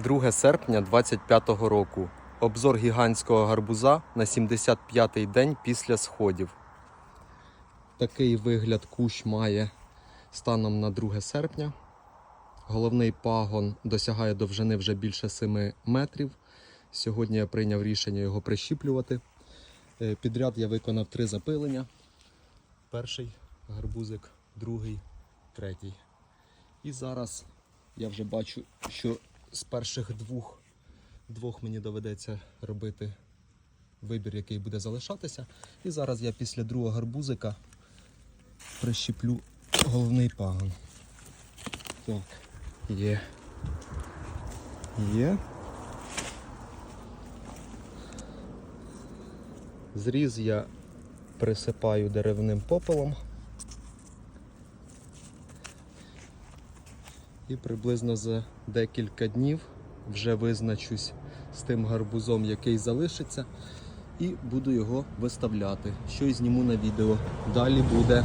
2 серпня 25-го року. Обзор гігантського гарбуза на 75-й день після сходів. Такий вигляд кущ має станом на 2 серпня. Головний пагон досягає довжини вже більше 7 метрів. Сьогодні я прийняв рішення його прищіплювати. Е, Підряд я виконав три запилення. Перший гарбузик, другий, третій. І зараз я вже бачу, що з перших двох, двох мені доведеться робити вибір, який буде залишатися. І зараз я після другого гарбузика прищіплю головний пагон. Так, є. Є. Зріз я присипаю деревним попелом. І приблизно за декілька днів вже визначусь з тим гарбузом, який залишиться, і буду його виставляти. Що й зніму на відео. Далі буде